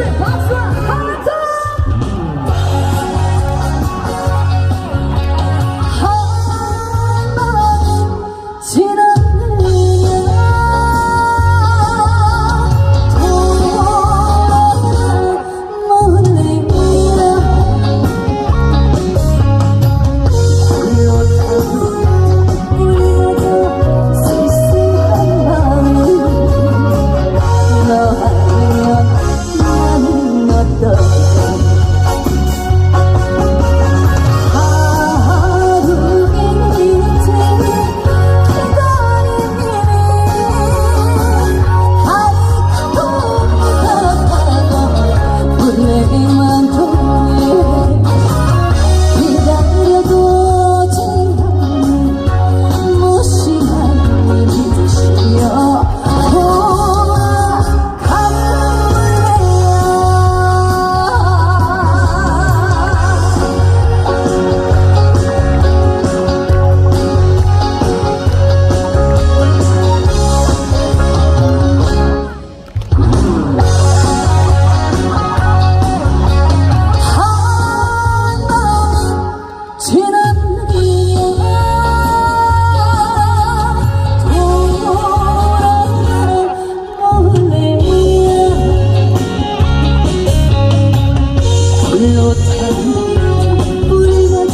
여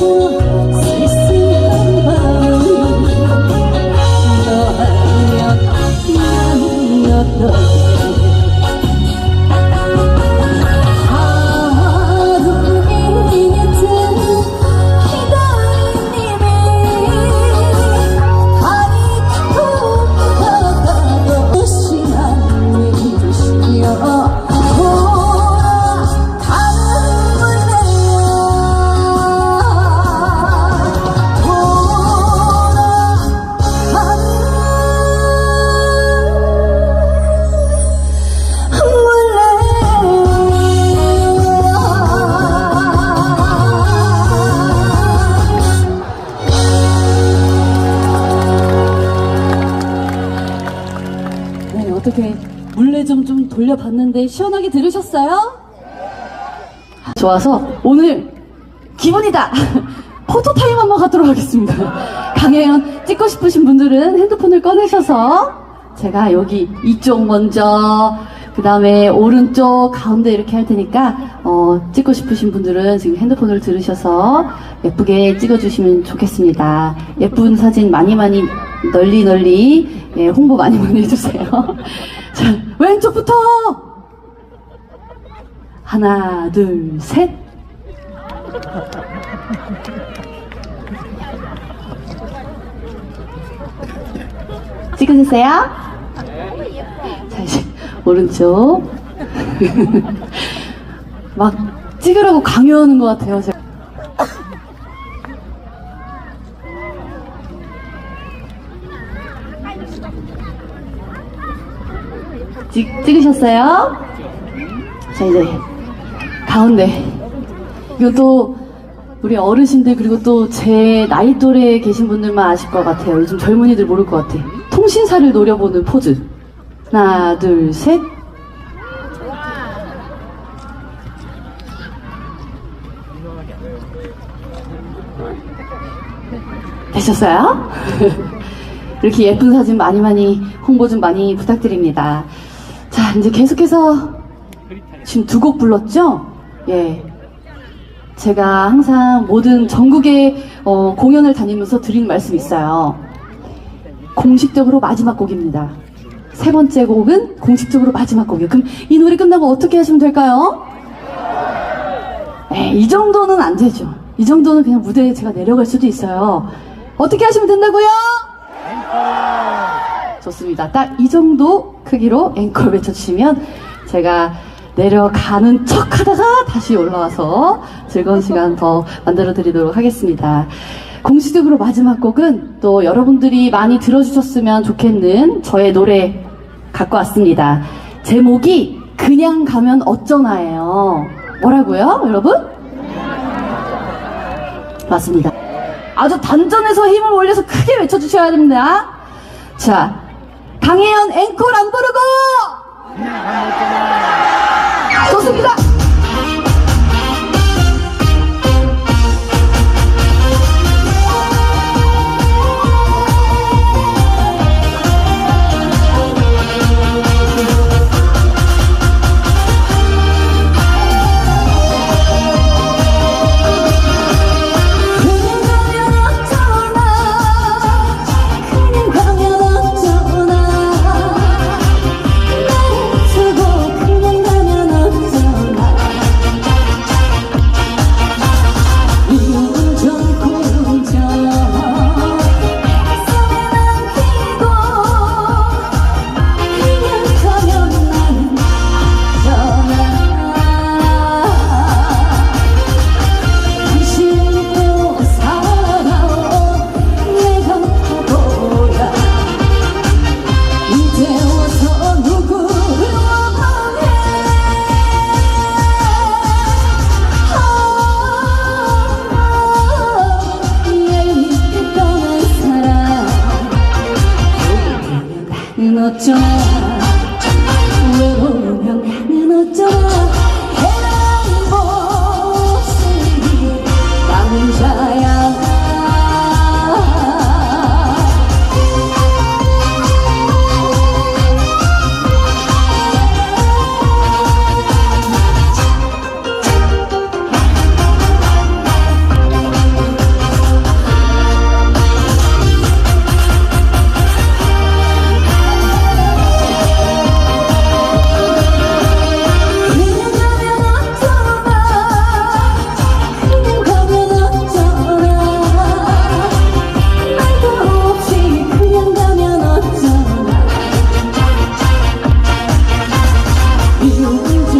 우 물레 좀좀 돌려봤는데 시원하게 들으셨어요? 좋아서 오늘 기분이다! 포토타임 한번 가도록 하겠습니다. 강혜연 찍고 싶으신 분들은 핸드폰을 꺼내셔서 제가 여기 이쪽 먼저 그 다음에 오른쪽 가운데 이렇게 할 테니까 어, 찍고 싶으신 분들은 지금 핸드폰을 들으셔서 예쁘게 찍어주시면 좋겠습니다. 예쁜 사진 많이 많이 널리 널리 예, 홍보 많이 많이 해주세요. 자 왼쪽부터 하나 둘 셋. 찍으셨어요? 오른쪽. 막, 찍으라고 강요하는 것 같아요, 제가. 찍, 찍으셨어요? 자, 이제, 가운데. 이것도, 우리 어르신들, 그리고 또 제 나이 또래에 계신 분들만 아실 것 같아요. 요즘 젊은이들 모를 것 같아. 통신사를 노려보는 포즈. 하나, 둘, 셋. 되셨어요? 이렇게 예쁜 사진 많이 많이 홍보 좀 많이 부탁드립니다. 자, 이제 계속해서 지금 두 곡 불렀죠? 예. 제가 항상 모든 전국의 어, 공연을 다니면서 드린 말씀이 있어요. 공식적으로 마지막 곡입니다. 세 번째 곡은 공식적으로 마지막 곡이에요. 그럼 이 노래 끝나고 어떻게 하시면 될까요? 에, 이 정도는 안 되죠. 이 정도는 그냥 무대에 제가 내려갈 수도 있어요. 어떻게 하시면 된다고요? 좋습니다. 딱 이 정도 크기로 앵콜 외쳐주시면 제가 내려가는 척 하다가 다시 올라와서 즐거운 시간 더 만들어 드리도록 하겠습니다. 공식적으로 마지막 곡은 또 여러분들이 많이 들어주셨으면 좋겠는 저의 노래 갖고 왔습니다. 제목이 그냥 가면 어쩌나예요. 뭐라고요, 여러분? 맞습니다. 아주 단전에서 힘을 올려서 크게 외쳐주셔야 됩니다. 자, 강혜연 앵콜 안 부르고! 좋습니다. to 一有。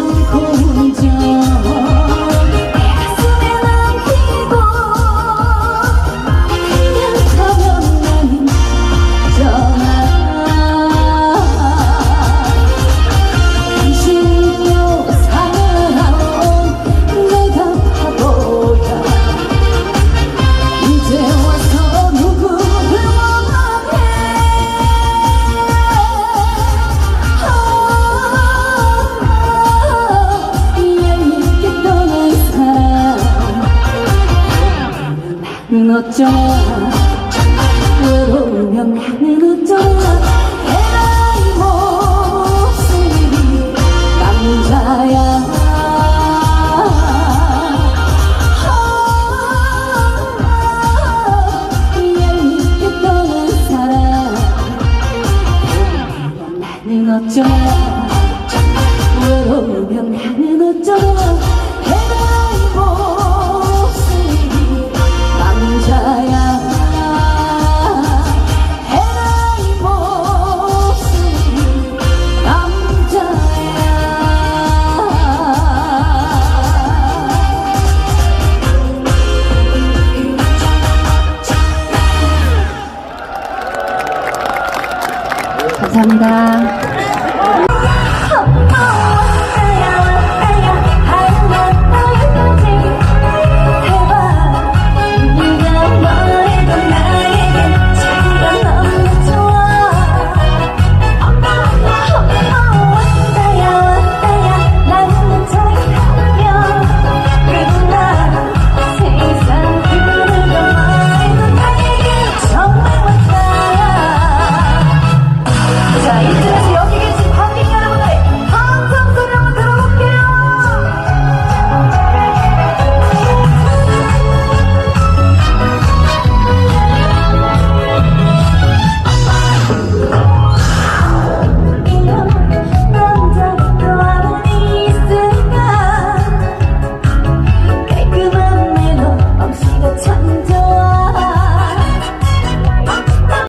나는 어쩌나 외로우면 나는 어쩌나 에라이 목소리 남자야. 아, 얄밉게 떠난 사람. 어쩌나